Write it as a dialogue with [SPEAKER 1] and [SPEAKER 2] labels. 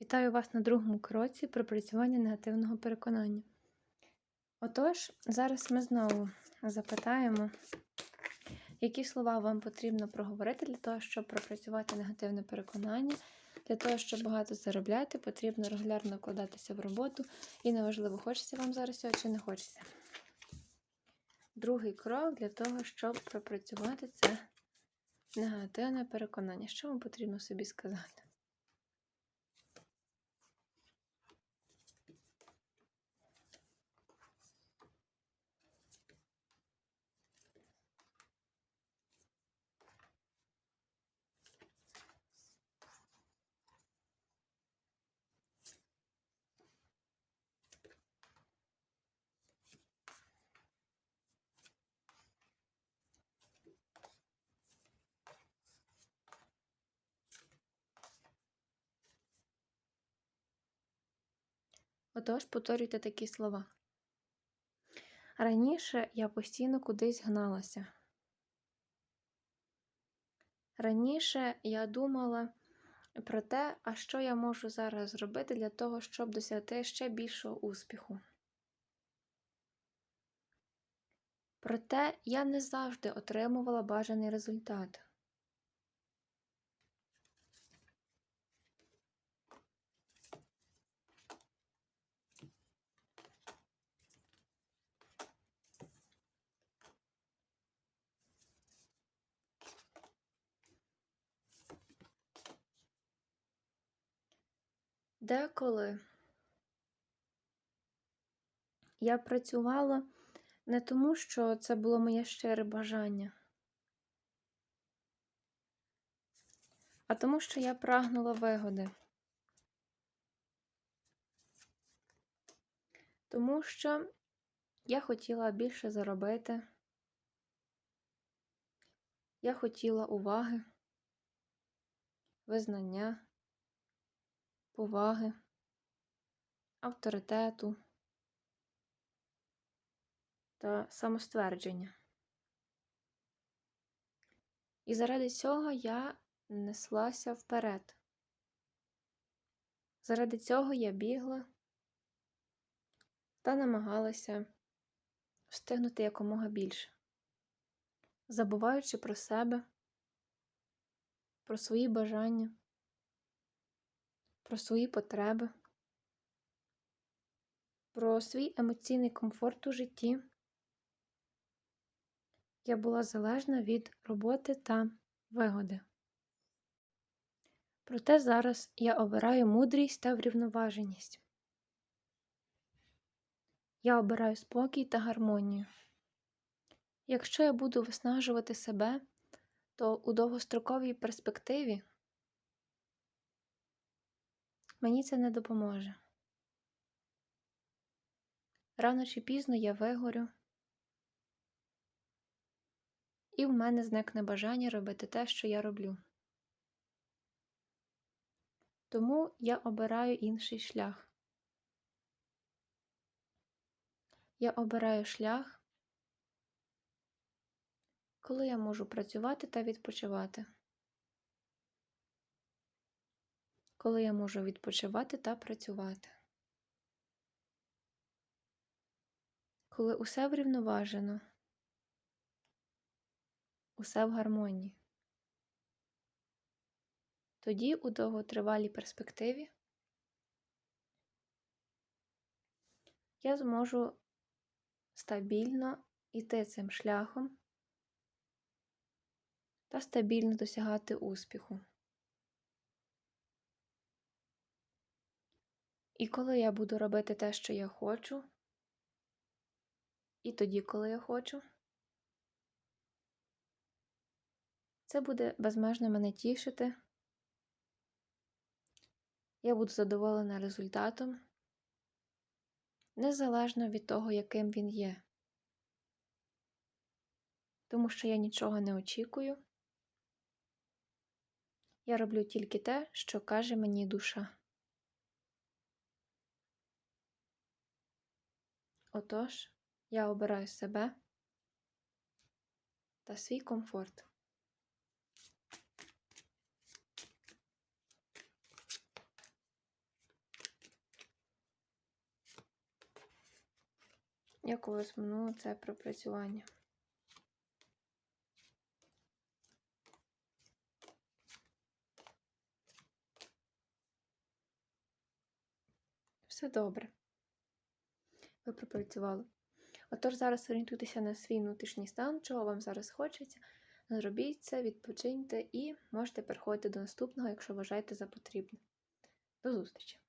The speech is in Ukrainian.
[SPEAKER 1] Вітаю вас на другому кроці пропрацювання негативного переконання. Отож, зараз ми знову запитаємо, які слова вам потрібно проговорити для того, щоб пропрацювати негативне переконання. Для того, щоб багато заробляти, потрібно регулярно вкладатися в роботу. І неважливо, хочеться вам зараз цього чи не хочеться. Другий крок для того, щоб пропрацювати це негативне переконання. Що вам потрібно собі сказати? Отож, повторюйте такі слова. Раніше я постійно кудись гналася. Раніше я думала про те, а що я можу зараз зробити для того, щоб досягти ще більшого успіху. Проте я не завжди отримувала бажаний результат. Деколи я працювала не тому, що це було моє щире бажання, а тому, що я прагнула вигоди. Тому що я хотіла більше заробити, я хотіла уваги, визнання поваги, авторитету та самоствердження. І заради цього я неслася вперед. Заради цього я бігла та намагалася встигнути якомога більше, забуваючи про себе, про свої бажання про свої потреби, про свій емоційний комфорт у житті. Я була залежна від роботи та вигоди. Проте зараз я обираю мудрість та врівноваженість. Я обираю спокій та гармонію. Якщо я буду виснажувати себе, то у довгостроковій перспективі Мені це не допоможе. Рано чи пізно я вигорю, і в мене зникне бажання робити те, що я роблю. Тому я обираю інший шлях. Я обираю шлях, коли я можу працювати та відпочивати. Коли я можу відпочивати та працювати. Коли усе врівноважено, усе в гармонії. Тоді у довготривалій перспективі я зможу стабільно йти цим шляхом та стабільно досягати успіху. І коли я буду робити те, що я хочу, і тоді, коли я хочу, це буде безмежно мене тішити. Я буду задоволена результатом, незалежно від того, яким він є. Тому що я нічого не очікую. Я роблю тільки те, що каже мені душа. Отож, я обираю себе та свій комфорт. Я вас минуло це пропрацювання. Все добре. Ви пропрацювали. Отож, зараз орієнтуйтеся на свій внутрішній стан, чого вам зараз хочеться. Зробіть це, відпочиньте і можете переходити до наступного, якщо вважаєте за потрібне. До зустрічі!